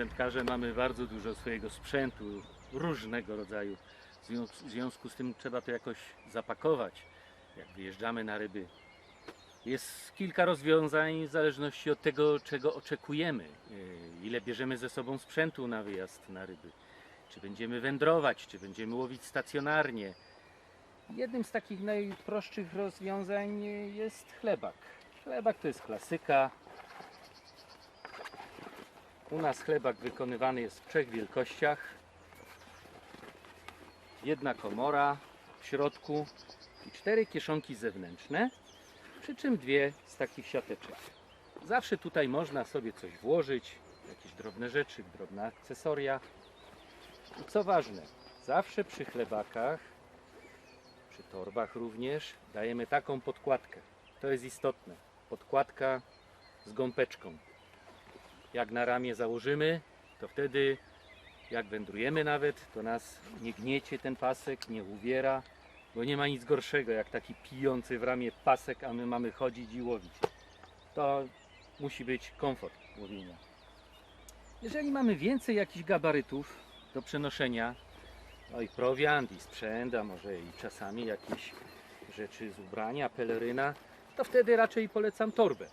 wędkarze mamy bardzo dużo swojego sprzętu, różnego rodzaju. W związku, z tym trzeba to jakoś zapakować, jak wyjeżdżamy na ryby. Jest kilka rozwiązań w zależności od tego, czego oczekujemy, yy, ile bierzemy ze sobą sprzętu na wyjazd na ryby. Czy będziemy wędrować, czy będziemy łowić stacjonarnie. Jednym z takich najprostszych rozwiązań jest chlebak. Chlebak to jest klasyka. U nas chlebak wykonywany jest w trzech wielkościach. Jedna komora w środku i cztery kieszonki zewnętrzne, przy czym dwie z takich siateczek. Zawsze tutaj można sobie coś włożyć, jakieś drobne rzeczy, drobne akcesoria. I co ważne, zawsze przy chlebakach, przy torbach również dajemy taką podkładkę. To jest istotne. Podkładka z gąbeczką. Jak na ramię założymy, to wtedy jak wędrujemy nawet, to nas nie gniecie ten pasek, nie uwiera, bo nie ma nic gorszego jak taki pijący w ramię pasek, a my mamy chodzić i łowić. To musi być komfort łowienia. Jeżeli mamy więcej jakichś gabarytów do przenoszenia, no i prowiant, i sprzęt, a może i czasami jakieś rzeczy z ubrania, peleryna, to wtedy raczej polecam torbę.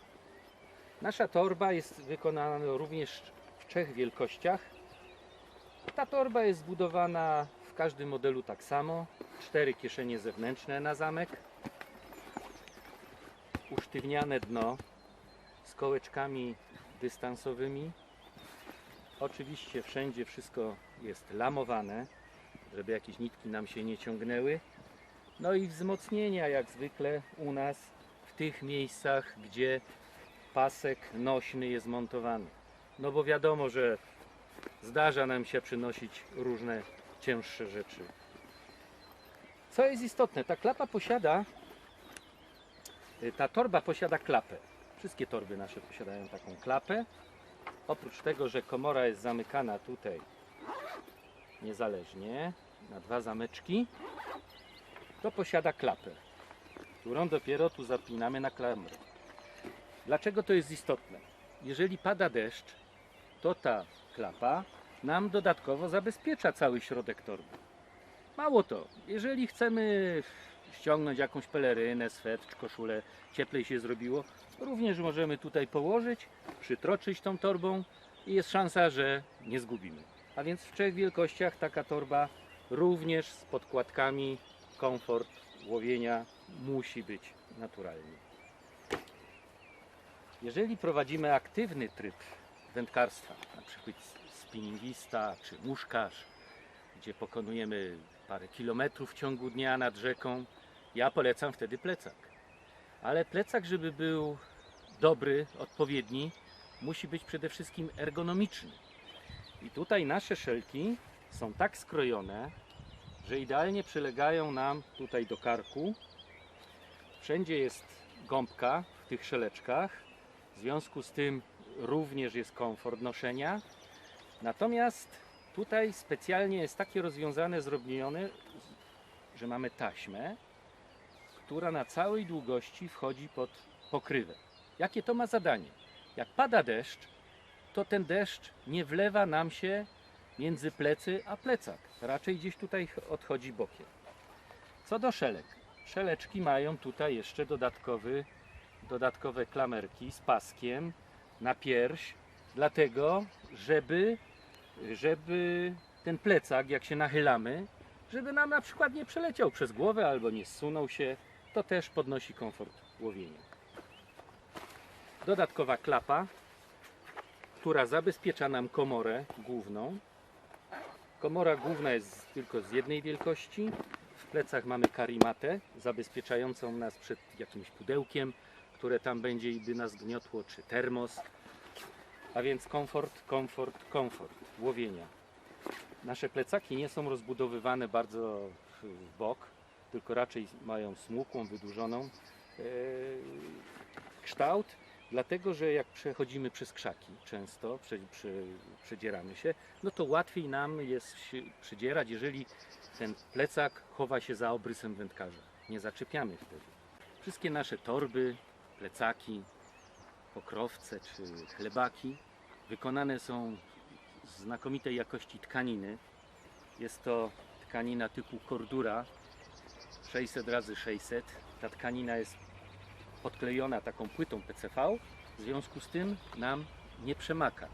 Nasza torba jest wykonana również w trzech wielkościach. Ta torba jest zbudowana w każdym modelu tak samo. Cztery kieszenie zewnętrzne na zamek. Usztywniane dno z kołeczkami dystansowymi. Oczywiście wszędzie wszystko jest lamowane, żeby jakieś nitki nam się nie ciągnęły. No i wzmocnienia jak zwykle u nas w tych miejscach, gdzie pasek nośny jest montowany. No bo wiadomo, że zdarza nam się przynosić różne cięższe rzeczy. Co jest istotne, ta klapa posiada, y, ta torba posiada klapę. Wszystkie torby nasze posiadają taką klapę. Oprócz tego, że komora jest zamykana tutaj niezależnie na dwa zameczki, to posiada klapę, którą dopiero tu zapinamy na klamrę. Dlaczego to jest istotne? Jeżeli pada deszcz, to ta klapa nam dodatkowo zabezpiecza cały środek torby. Mało to, jeżeli chcemy ściągnąć jakąś pelerynę, swet koszulę, cieplej się zrobiło, również możemy tutaj położyć, przytroczyć tą torbą i jest szansa, że nie zgubimy. A więc w trzech wielkościach taka torba również z podkładkami, komfort łowienia musi być naturalny. Jeżeli prowadzimy aktywny tryb wędkarstwa, na przykład spinningista czy muszkarz, gdzie pokonujemy parę kilometrów w ciągu dnia nad rzeką, ja polecam wtedy plecak. Ale plecak, żeby był dobry, odpowiedni, musi być przede wszystkim ergonomiczny. I tutaj nasze szelki są tak skrojone, że idealnie przylegają nam tutaj do karku. Wszędzie jest gąbka w tych szeleczkach, w związku z tym również jest komfort noszenia. Natomiast tutaj specjalnie jest takie rozwiązane, zrobione, że mamy taśmę, która na całej długości wchodzi pod pokrywę. Jakie to ma zadanie? Jak pada deszcz, to ten deszcz nie wlewa nam się między plecy a plecak. Raczej gdzieś tutaj odchodzi bokiem. Co do szelek. Szeleczki mają tutaj jeszcze dodatkowy, dodatkowe klamerki z paskiem na pierś, dlatego żeby, żeby ten plecak, jak się nachylamy, żeby nam na przykład nie przeleciał przez głowę albo nie zsunął się, to też podnosi komfort łowienia. Dodatkowa klapa, która zabezpiecza nam komorę główną. Komora główna jest tylko z jednej wielkości. W plecach mamy karimatę zabezpieczającą nas przed jakimś pudełkiem, które tam będzie i by nas gniotło, czy termos. A więc komfort, komfort, komfort łowienia. Nasze plecaki nie są rozbudowywane bardzo w bok, tylko raczej mają smukłą, wydłużoną e, kształt, dlatego że jak przechodzimy przez krzaki często, prze, prze, przedzieramy się, no to łatwiej nam jest przedzierać, jeżeli ten plecak chowa się za obrysem wędkarza. Nie zaczepiamy wtedy. Wszystkie nasze torby, plecaki, pokrowce czy chlebaki wykonane są znakomitej jakości tkaniny. Jest to tkanina typu Cordura 600 razy 600 Ta tkanina jest podklejona taką płytą PCV, w związku z tym nam nie przemaka.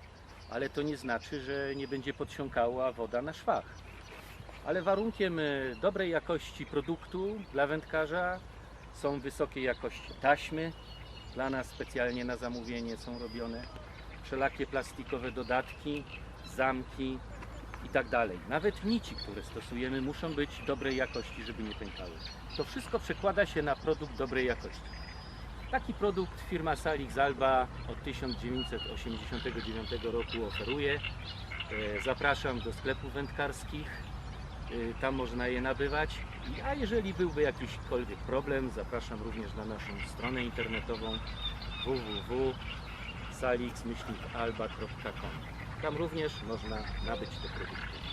Ale to nie znaczy, że nie będzie podsiąkała woda na szwach. Ale warunkiem y, dobrej jakości produktu dla wędkarza są wysokiej jakości taśmy. Dla nas specjalnie na zamówienie są robione wszelakie plastikowe dodatki, zamki i tak dalej. Nawet nici, które stosujemy, muszą być dobrej jakości, żeby nie pękały. To wszystko przekłada się na produkt dobrej jakości. Taki produkt firma Salix Alba od 1989 roku oferuje. E, Zapraszam do sklepów wędkarskich. E, Tam można je nabywać. A jeżeli byłby jakiśkolwiek problem, zapraszam również na naszą stronę internetową www.salix-alba.com. Tam również można nabyć te produkty.